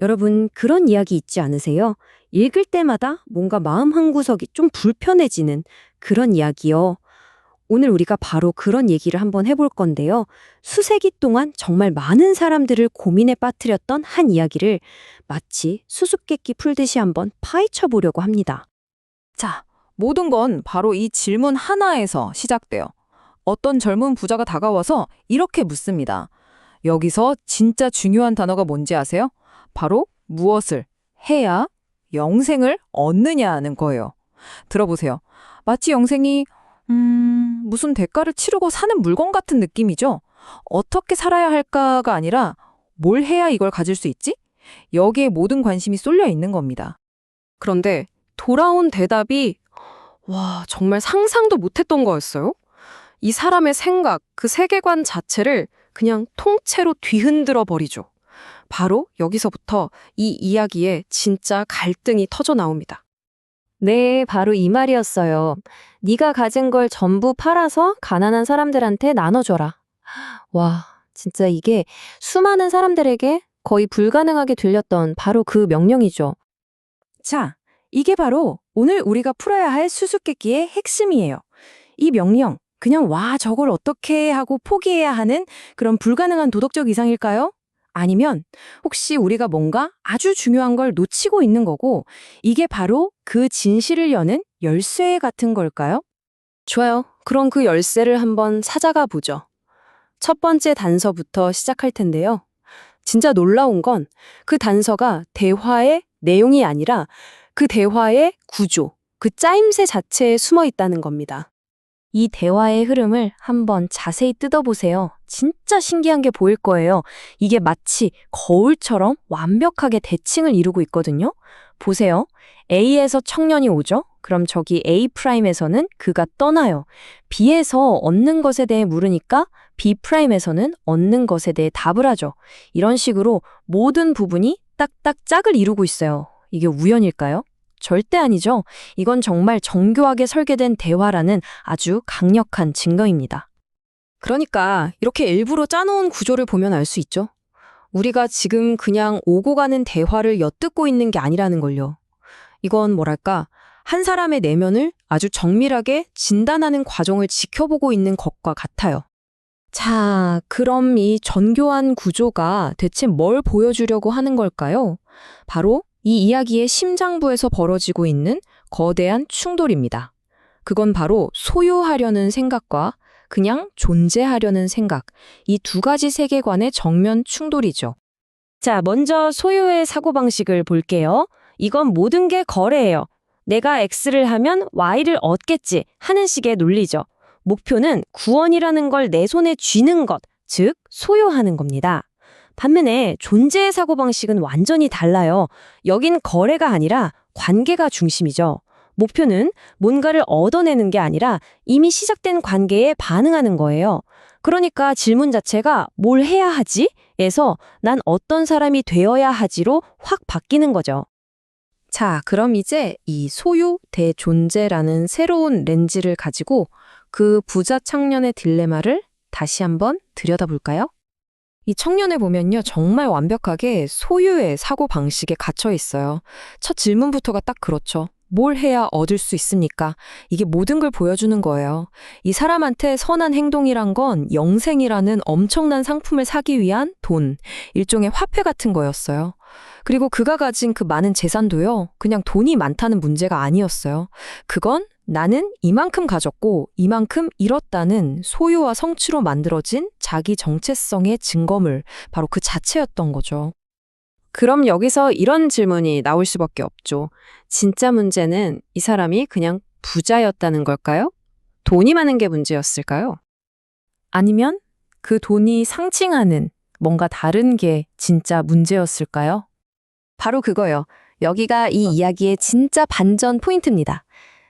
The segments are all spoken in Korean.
여러분, 그런 이야기 있지 않으세요? 읽을 때마다 뭔가 마음 한구석이 좀 불편해지는 그런 이야기요. 오늘 우리가 바로 그런 얘기를 한번 해볼 건데요. 수세기 동안 정말 많은 사람들을 고민에 빠뜨렸던 한 이야기를 마치 수수께끼 풀듯이 한번 파헤쳐 보려고 합니다. 자, 모든 건 바로 이 질문 하나에서 시작돼요. 어떤 젊은 부자가 다가와서 이렇게 묻습니다. 여기서 진짜 중요한 단어가 뭔지 아세요? 바로 무엇을 해야 영생을 얻느냐 하는 거예요. 들어보세요. 마치 영생이 음, 무슨 대가를 치르고 사는 물건 같은 느낌이죠. 어떻게 살아야 할까가 아니라 뭘 해야 이걸 가질 수 있지? 여기에 모든 관심이 쏠려 있는 겁니다. 그런데 돌아온 대답이 와, 정말 상상도 못했던 거였어요. 이 사람의 생각, 그 세계관 자체를 그냥 통째로 뒤흔들어 버리죠. 바로 여기서부터 이 이야기에 진짜 갈등이 터져 나옵니다. 네, 바로 이 말이었어요. 네가 가진 걸 전부 팔아서 가난한 사람들한테 나눠줘라. 와, 진짜 이게 수많은 사람들에게 거의 불가능하게 들렸던 바로 그 명령이죠. 자, 이게 바로 오늘 우리가 풀어야 할 수수께끼의 핵심이에요. 이 명령, 그냥 와, 저걸 어떻게 하고 포기해야 하는 그런 불가능한 도덕적 이상일까요? 아니면 혹시 우리가 뭔가 아주 중요한 걸 놓치고 있는 거고 이게 바로 그 진실을 여는 열쇠 같은 걸까요? 좋아요. 그럼 그 열쇠를 한번 찾아가 보죠. 첫 번째 단서부터 시작할 텐데요. 진짜 놀라운 건 그 단서가 대화의 내용이 아니라 그 대화의 구조, 그 짜임새 자체에 숨어 있다는 겁니다. 이 대화의 흐름을 한번 자세히 뜯어보세요. 진짜 신기한 게 보일 거예요. 이게 마치 거울처럼 완벽하게 대칭을 이루고 있거든요. 보세요. A에서 청년이 오죠? 그럼 저기 A'에서는 그가 떠나요. B에서 얻는 것에 대해 물으니까 B'에서는 얻는 것에 대해 답을 하죠. 이런 식으로 모든 부분이 딱딱 짝을 이루고 있어요. 이게 우연일까요? 절대 아니죠. 이건 정말 정교하게 설계된 대화라는 아주 강력한 증거입니다. 그러니까 이렇게 일부러 짜놓은 구조를 보면 알 수 있죠. 우리가 지금 그냥 오고 가는 대화를 엿듣고 있는 게 아니라는 걸요. 이건 뭐랄까, 한 사람의 내면을 아주 정밀하게 진단하는 과정을 지켜보고 있는 것과 같아요. 자, 그럼 이 전교한 구조가 대체 뭘 보여주려고 하는 걸까요? 바로 이 이야기의 심장부에서 벌어지고 있는 거대한 충돌입니다. 그건 바로 소유하려는 생각과 그냥 존재하려는 생각, 이 두 가지 세계관의 정면 충돌이죠. 자, 먼저 소유의 사고방식을 볼게요. 이건 모든 게 거래예요. 내가 X를 하면 Y를 얻겠지 하는 식의 논리죠. 목표는 구원이라는 걸 내 손에 쥐는 것, 즉 소유하는 겁니다. 반면에 존재의 사고방식은 완전히 달라요. 여긴 거래가 아니라 관계가 중심이죠. 목표는 뭔가를 얻어내는 게 아니라 이미 시작된 관계에 반응하는 거예요. 그러니까 질문 자체가 뭘 해야 하지? 에서 난 어떤 사람이 되어야 하지로 확 바뀌는 거죠. 자, 그럼 이제 이 소유 대 존재라는 새로운 렌즈를 가지고 그 부자 청년의 딜레마를 다시 한번 들여다볼까요? 이 청년을 보면요, 정말 완벽하게 소유의 사고 방식에 갇혀 있어요. 첫 질문부터가 딱 그렇죠. 뭘 해야 얻을 수 있습니까? 이게 모든 걸 보여주는 거예요. 이 사람한테 선한 행동이란 건 영생이라는 엄청난 상품을 사기 위한 돈, 일종의 화폐 같은 거였어요. 그리고 그가 가진 그 많은 재산도요, 그냥 돈이 많다는 문제가 아니었어요. 그건 나는 이만큼 가졌고 이만큼 잃었다는 소유와 성취로 만들어진 자기 정체성의 증거물, 바로 그 자체였던 거죠. 그럼 여기서 이런 질문이 나올 수밖에 없죠. 진짜 문제는 이 사람이 그냥 부자였다는 걸까요? 돈이 많은 게 문제였을까요? 아니면 그 돈이 상징하는 뭔가 다른 게 진짜 문제였을까요? 바로 그거요. 여기가 이 이야기의 진짜 반전 포인트입니다.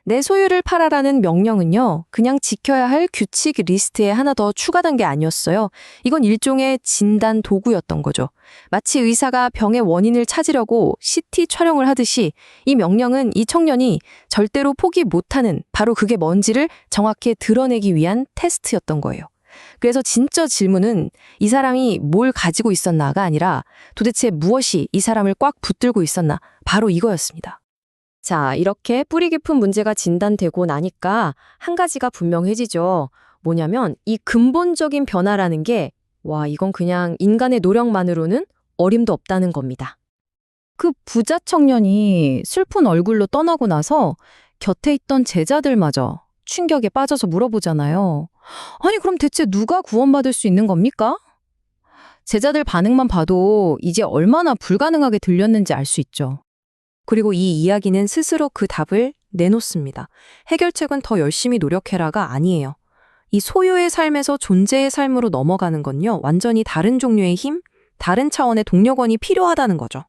내 소유를 팔아라는 명령은요, 그냥 지켜야 할 규칙 리스트에 하나 더 추가된 게 아니었어요. 이건 일종의 진단 도구였던 거죠. 마치 의사가 병의 원인을 찾으려고 CT 촬영을 하듯이 이 명령은 이 청년이 절대로 포기 못하는 바로 그게 뭔지를 정확히 드러내기 위한 테스트였던 거예요. 그래서 진짜 질문은 이 사람이 뭘 가지고 있었나가 아니라 도대체 무엇이 이 사람을 꽉 붙들고 있었나 바로 이거였습니다. 자, 이렇게 뿌리 깊은 문제가 진단되고 나니까 한 가지가 분명해지죠. 뭐냐면 이 근본적인 변화라는 게 와, 이건 그냥 인간의 노력만으로는 어림도 없다는 겁니다. 그 부자 청년이 슬픈 얼굴로 떠나고 나서 곁에 있던 제자들마저 충격에 빠져서 물어보잖아요. 아니, 그럼 대체 누가 구원받을 수 있는 겁니까? 제자들 반응만 봐도 이제 얼마나 불가능하게 들렸는지 알 수 있죠. 그리고 이 이야기는 스스로 그 답을 내놓습니다. 해결책은 더 열심히 노력해라가 아니에요. 이 소유의 삶에서 존재의 삶으로 넘어가는 건요, 완전히 다른 종류의 힘, 다른 차원의 동력원이 필요하다는 거죠.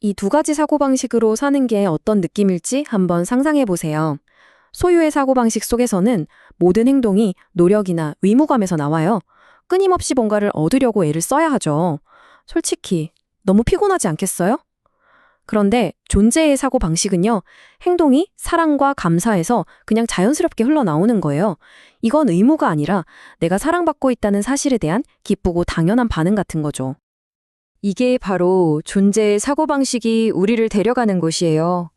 이 두 가지 사고방식으로 사는 게 어떤 느낌일지 한번 상상해 보세요. 소유의 사고방식 속에서는 모든 행동이 노력이나 의무감에서 나와요. 끊임없이 뭔가를 얻으려고 애를 써야 하죠. 솔직히 너무 피곤하지 않겠어요? 그런데 존재의 사고 방식은요, 행동이 사랑과 감사에서 그냥 자연스럽게 흘러나오는 거예요. 이건 의무가 아니라 내가 사랑받고 있다는 사실에 대한 기쁘고 당연한 반응 같은 거죠. 이게 바로 존재의 사고 방식이 우리를 데려가는 곳이에요.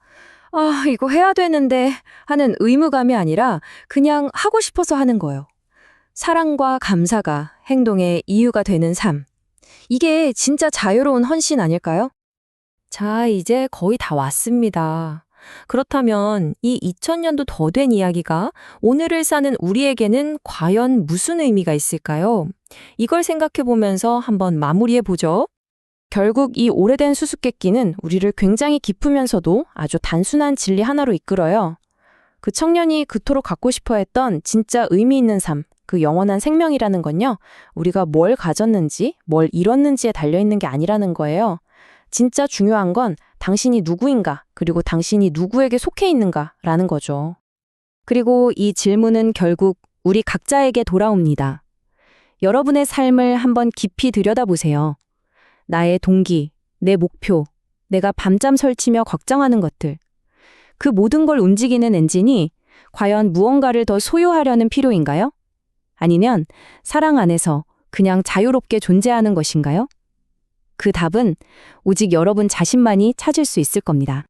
아, 이거 해야 되는데 하는 의무감이 아니라 그냥 하고 싶어서 하는 거예요. 사랑과 감사가 행동의 이유가 되는 삶. 이게 진짜 자유로운 헌신 아닐까요? 자, 이제 거의 다 왔습니다. 그렇다면 이 2000년도 더 된 이야기가 오늘을 사는 우리에게는 과연 무슨 의미가 있을까요? 이걸 생각해 보면서 한번 마무리해 보죠. 결국 이 오래된 수수께끼는 우리를 굉장히 깊으면서도 아주 단순한 진리 하나로 이끌어요. 그 청년이 그토록 갖고 싶어 했던 진짜 의미 있는 삶, 그 영원한 생명이라는 건요, 우리가 뭘 가졌는지, 뭘 잃었는지에 달려있는 게 아니라는 거예요. 진짜 중요한 건 당신이 누구인가, 그리고 당신이 누구에게 속해 있는가라는 거죠. 그리고 이 질문은 결국 우리 각자에게 돌아옵니다. 여러분의 삶을 한번 깊이 들여다보세요. 나의 동기, 내 목표, 내가 밤잠 설치며 걱정하는 것들. 그 모든 걸 움직이는 엔진이 과연 무언가를 더 소유하려는 필요인가요? 아니면 사랑 안에서 그냥 자유롭게 존재하는 것인가요? 그 답은 오직 여러분 자신만이 찾을 수 있을 겁니다.